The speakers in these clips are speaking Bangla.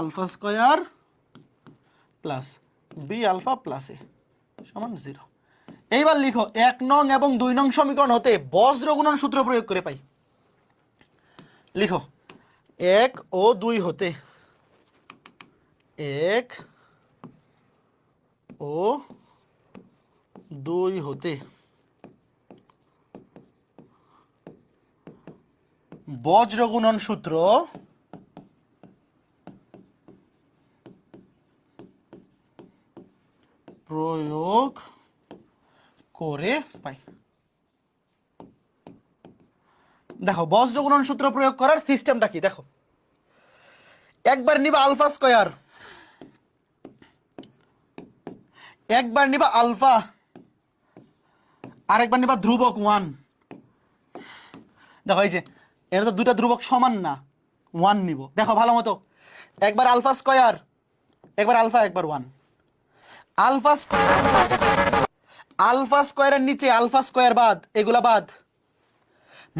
Alpha square plus B alpha plus A সমান জিরো। এইবার লিখো, এক নং এবং দুই নং সমীকরণ হতে বজ্র গুণন সূত্র প্রয়োগ করে পাই। লিখো, এক ও দুই হতে এক ও দুই হতে বজ্র গুণন সূত্র প্রয়োগ করে, পাই। দেখো বজ্র গুণন সূত্র প্রয়োগ করার সিস্টেমটা কি? দেখো। একবার নিবা আলফা স্কয়ার। একবার নিবা আলফা। আরেকবার নিবা ধ্রুবক ওয়ান। দেখো, এই যে এটা তো দুটা ধ্রুবক সমান না। ওয়ান নিব। দেখো, ভালো মতো। একবার আলফা স্কয়ার, একবার আলফা, একবার ওয়ান। আলফা আলফা স্কয়ারের নিচে, আলফা স্কয়ার বাদ, এগুলা বাদ।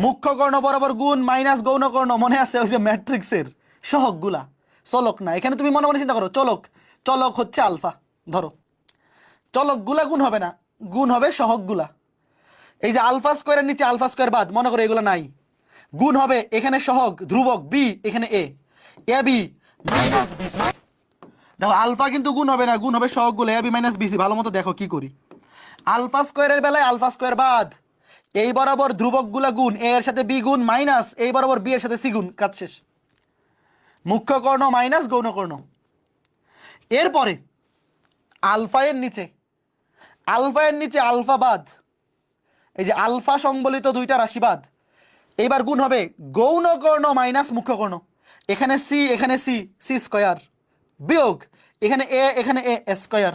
মুখ্য কর্ণ বরাবর গুণ মাইনাস গৌণ কর্ণ, মনে আছে ওই যে ম্যাট্রিক্সের? সহগগুলা। চলক না, এখানে তুমি মনে মনে চিন্তা করো, চলক। চলক হচ্ছে আলফা, ধরো। চলকগুলা গুণ হবে না, গুণ হবে সহগগুলা। এই যে আলফা স্কোয়ারের নিচে আলফা স্কোয়ার বাদ, মনে করো এগুলো নাই। গুণ হবে এখানে সহগ, ধ্রুবক বি এখানে A A B minus BC দেখো, আলফা কিন্তু গুণ হবে না, গুণ হবে সহগগুলো, এ, বি, মাইনাস বিসি ভালো মতো দেখো কি করি। আলফা স্কোয়ারের বেলায় আলফা স্কোয়ার বাদ। এই বরাবর ধ্রুবকগুলা গুণ, এ এর সাথে বি গুণ মাইনাস, এই বরাবর বি এর সাথে সি গুণ, কাজ শেষ। মুখ্য কর্ণ মাইনাস, গৌণ কর্ণ। এরপরে, আলফা এর নিচে, আলফা এর নিচে আলফা বাদ। এই যে আলফা সংবলিত দুইটা রাশিবাদ এইবার গুণ হবে গৌণ কর্ণ মাইনাস মুখ্য কর্ণ। এখানে সি এখানে সি সি স্কয়ার। বিয়োগ, এখানে এ এখানে A square,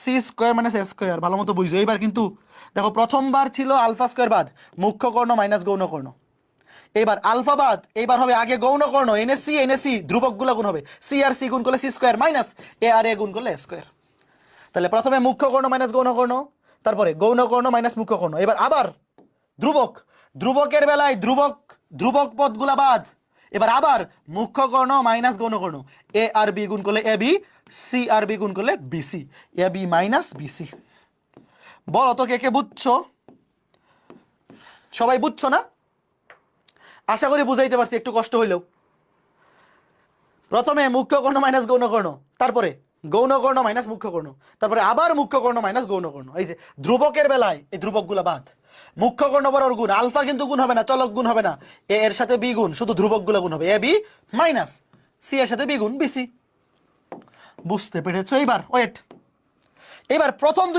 C square minus A square, ভালো মতো বুঝছ। এইবার কিন্তু দেখো, প্রথমবার ছিল আলফা স্কয়ার বাদ, মুখ্য কর্ণ মাইনাস গৌণ কর্ণ। এইবার আলফা বাদ, এইবার হবে আগে গৌণ কর্ণ এনে সি এনে সি ধ্রুবকগুলো গুণ হবে। সি আর সি গুণ করলে সি স্কোয়ার মাইনাস, এ আর এ গুণ করলে স্কোয়ার। তাহলে প্রথমে মুখ্য কর্ণ মাইনাস গৌণ কর্ণ, তারপরে গৌণ কর্ণ মাইনাস মুখ্য কর্ণ। এবার আবার ধ্রুবক, ধ্রুবকের বেলায় ধ্রুবক ধ্রুবক পদগুলা বাদ এবার আবার মুখ্য কর্ণ মাইনাস গৌণ কর্ণ এ আর বি গুণ করলে এ বি, সি আর বি গুণ করলে BC A B minus BC বলো তো কে কে বুঝছ? সবাই বুঝছ না? আশা করি বুঝাইতে পারছি, একটু কষ্ট হইলেও। প্রথমে মুখ্য কর্ণ মাইনাস গৌণ কর্ণ তারপরে গৌণ কর্ণ মাইনাস মুখ্য কর্ণ তারপরে আবার মুখ্য কর্ণ মাইনাস গৌণ কর্ণ এই যে ধ্রুবকের বেলায় এই ধ্রুবকগুলো বাদ। মুখ্য বরাবর গুণ, আলফা কিন্তু গুণ হবে না, চলক গুণ হবে না। এ এর সাথে বি গুণ, শুধু ধ্রুবকগুলো গুণ হবে। এ, বি, মাইনাস। সি এর সাথে বি গুণ বিসি বুঝতে পেরেছ? এইবার, ওয়েট। এবার প্রথম